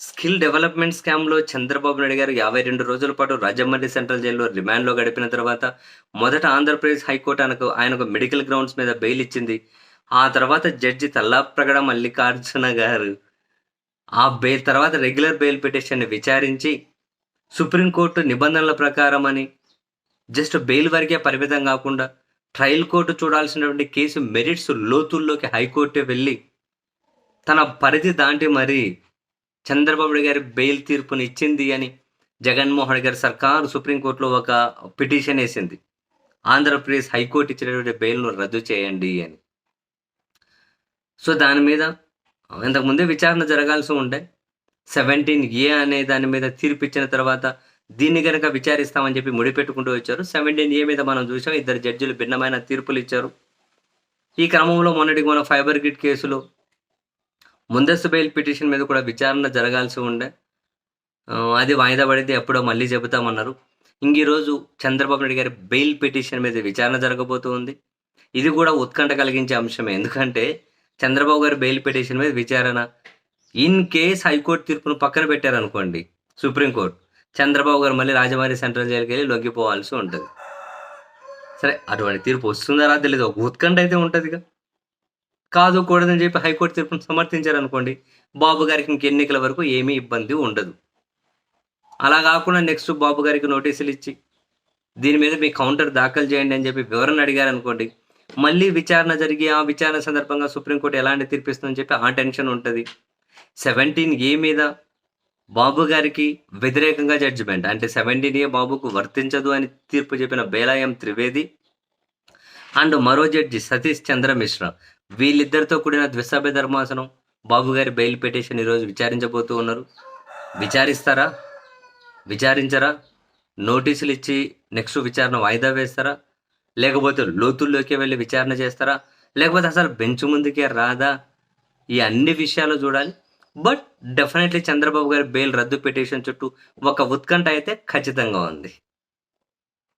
Skill development స్కామ్‌లో చంద్రబాబు నాయుడు గారు 52 రోజుల పాటు రాజమండ్రి సెంట్రల్ జైల్‌లో రిమాండ్‌లో గడిపిన తర్వాత, మొదట ఆంధ్రప్రదేశ్ హైకోర్టు ఆయనకు ఆయనకు మెడికల్ గ్రౌండ్స్ మీద బెయిల్ ఇచ్చింది. ఆ తర్వాత జడ్జి తల్లాప్రగడ మల్లికార్జున గారు ఆ బెయిల్ తర్వాత రెగ్యులర్ బెయిల్ పిటిషన్‌ని విచారించి, సుప్రీంకోర్టు నిబంధనల ప్రకారం అని జస్ట్ బెయిల్ వరకే పరిమితం కాకుండా, ట్రయల్ కోర్టు చూడాల్సినటువంటి కేసు మెరిట్స్ లోతుల్లోకి హైకోర్టు వెళ్ళి, తన పరిధి దాటి మరి చంద్రబాబు గారి బెయిల్ తీర్పుని ఇచ్చింది అని జగన్మోహన్ గారి సర్కారు సుప్రీంకోర్టులో ఒక పిటిషన్ వేసింది. ఆంధ్రప్రదేశ్ హైకోర్టు ఇచ్చినటువంటి బెయిల్‌ను రద్దు చేయండి అని. సో, దాని మీద ఇంతకుముందే విచారణ జరగాల్సి ఉండే. 17 ఏ అనే దాని మీద తీర్పు ఇచ్చిన తర్వాత, దీన్ని గనక విచారిస్తామని చెప్పి ముడిపెట్టుకుంటూ వచ్చారు. 17 ఏ మీద మనం చూసాం. ఇద్దరు జడ్జిలు భిన్నమైన తీర్పులు ఇచ్చారు. ఈ క్రమంలో మొన్నటికి మన ఫైబర్ గ్రిడ్ కేసులో ముందస్తు బెయిల్ పిటిషన్ మీద కూడా విచారణ జరగాల్సి ఉండే. అది వాయిదా పడితే ఎప్పుడో మళ్ళీ చెబుతామన్నారు. ఇంక ఈరోజు చంద్రబాబు నాయుడు గారి బెయిల్ పిటిషన్ మీద విచారణ జరగబోతుంది ఇది కూడా ఉత్కంఠ కలిగించే అంశమే. ఎందుకంటే చంద్రబాబు గారి బెయిల్ పిటిషన్ మీద విచారణ. ఇన్ కేస్ హైకోర్టు తీర్పును పక్కన పెట్టారనుకోండి సుప్రీంకోర్టు, చంద్రబాబు గారు మళ్ళీ రాజమారి సెంట్రల్ జైలుకెళ్ళి లొంగిపోవాల్సి ఉంటుంది సరే అటువంటి తీర్పు వస్తుందా రా తెలీదు. ఒక ఉత్కంఠ అయితే ఉంటుందిగా కాదు కూడదని చెప్పి హైకోర్టు తీర్పును సమర్థించారనుకోండి, బాబు గారికి ఇంక ఎన్నికల వరకు ఏమీ ఇబ్బంది ఉండదు. అలా కాకుండా నెక్స్ట్ బాబు గారికి నోటీసులు ఇచ్చి, దీని మీద మీ కౌంటర్ దాఖలు చేయండి అని చెప్పి వివరణ అడిగారనుకోండి, మళ్ళీ విచారణ జరిగి, ఆ విచారణ సందర్భంగా సుప్రీంకోర్టు ఎలాంటి తీర్పిస్తుందని చెప్పి ఆ టెన్షన్ ఉంటుంది సెవెంటీన్ ఏ మీద బాబు గారికి వ్యతిరేకంగా జడ్జిమెంట్. అంటే 17 ఏ బాబుకు వర్తించదు అని తీర్పు చెప్పిన బేలాయం త్రివేది అండ్ మరో జడ్జి సతీష్ చంద్ర మిశ్రా వీళ్ళిద్దరితో కూడిన ద్విసభ్య ధర్మాసనం బాబు గారి బెయిల్ పిటిషన్ ఈరోజు విచారించబోతూ ఉన్నారు. విచారిస్తారా? విచారించరా? నోటీసులు ఇచ్చి నెక్స్ట్ విచారణ వాయిదా వేస్తారా? లేకపోతే లోతుల్లోకి వెళ్ళి విచారణ చేస్తారా? లేకపోతే అసలు బెంచ్ ముందుకే రాదా? ఈ అన్ని విషయాలు చూడాలి. బట్ డెఫినెట్‌లీ చంద్రబాబు గారి బెయిల్ రద్దు పిటిషన్ చుట్టూ ఒక ఉత్కంఠ అయితే ఖచ్చితంగా ఉంది.